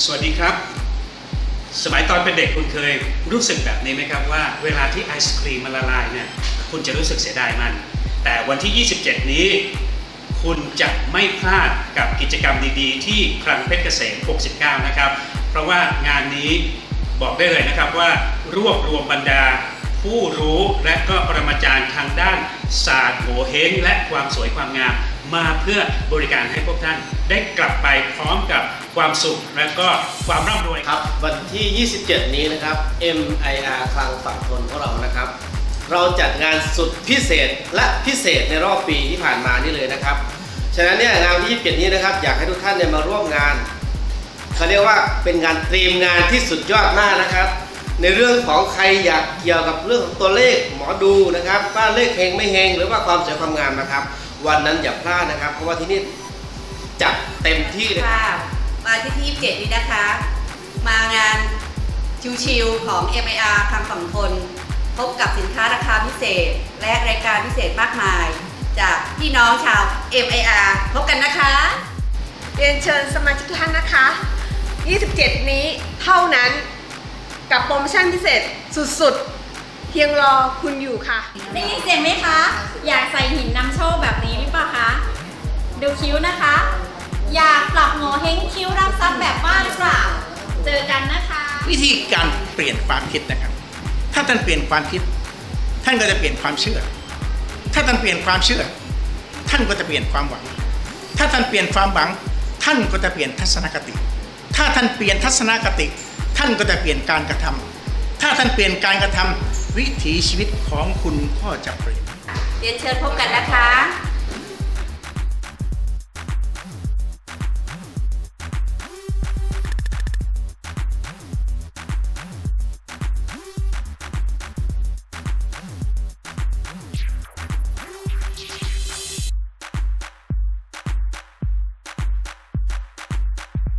สวัสดีครับ สมัยตอนเป็นเด็กคุณเคยรู้สึกแบบนี้ไหมครับว่า เวลาที่ไอศครีมมันละลายเนี่ยคุณจะรู้สึกเสียดายมัน แต่วันที่ 27 นี้ คุณจะไม่พลาดกับกิจกรรมดีๆ ที่คลังเพชรเกษม 69 นะครับ เพราะว่างานนี้บอกได้เลยนะครับว่ารวบรวมบรรดา ผู้รู้และก็ปรมาจารย์ทางด้านศาสตร์โหเฮงและความสวยความงาม มาเพื่อบริการให้พวกท่านได้กลับไปพร้อมกับความสุขและก็ความร่ำรวยครับ วันที่ 27 นี้นะครับ MIR คลังฝั่งทนของเรานะครับ เราจัดงานสุดพิเศษและพิเศษในรอบปีที่ผ่านมานี่เลยนะครับ ฉะนั้นเนี่ยงานที่27นี้นะครับ อยากให้ทุกท่านเนี่ยมาร่วมงานเขาเรียกว่าเป็นงานเตรียมงานที่สุดยอดมากนะครับ ในเรื่องของใครอยากเกี่ยวกับเรื่องของตัวเลขหมอดูนะครับว่าเลขเฮงไม่เฮงหรือว่าความสวยความงามนะครับ วันนั้นอย่าพลาดนะครับ เพราะว่าที่นี่จัดเต็มที่เลยค่ะ มาที่ที่27นี้นะคะ มางานชิวๆของ MIR คำฝั่งทนพบกับสินค้าราคาพิเศษ และรายการพิเศษมากมาย จากพี่น้องชาว MIR พบกันนะคะ เรียนเชิญสมาชิกทุกท่านนะคะ 27 นี้เท่านั้น กับโปรโมชั่นพิเศษสุดๆ เพียงรอคุณอยู่ค่ะ ได้ยินเสียงไหมคะ อยากใส่หินนำโชคแบบนี้หรือเปล่าคะ ดูคิ้วนะคะ อยากปรับโงเฮงคิ้วรับทรัพย์แบบว่าหรือเปล่า เจอกันนะคะ วิธีการเปลี่ยนความคิดนะครับ ถ้าท่านเปลี่ยนความคิด ท่านก็จะเปลี่ยนความเชื่อ ถ้าท่านเปลี่ยนความเชื่อ ท่านก็จะเปลี่ยนความหวัง ถ้าท่านเปลี่ยนความหวัง ท่านก็จะเปลี่ยนทัศนคติ ถ้าท่านเปลี่ยนทัศนคติ ท่านก็จะเปลี่ยนการกระทำถ้าท่านเปลี่ยนการกระทำวิถีชีวิตของคุณก็จะเปลี่ยน เรียนเชิญพบกัน